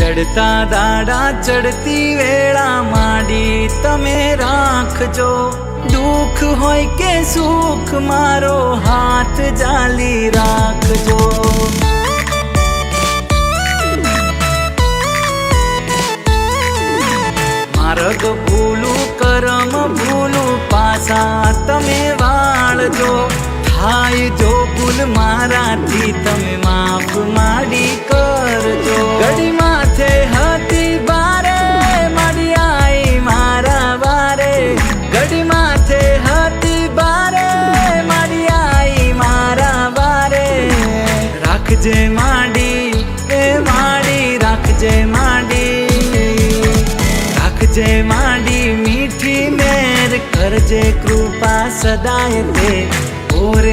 ચડતા દાડા ચડતી વેળા માંડી તમે રાખજો દુઃખ હોય કે સુખ મારો હાથ જાલી રાખજો માર્ગ ભૂલું કરમ ભૂલું પાછા તમે વાળજો થાય જો ભૂલ મારાથી તમે માફ માડી કરજો રાખજે માડી, એ માડી રાખજે માડી. રાખજે માંડી મીઠી મેર, કરજે કૃપા સદાય તે ઓરે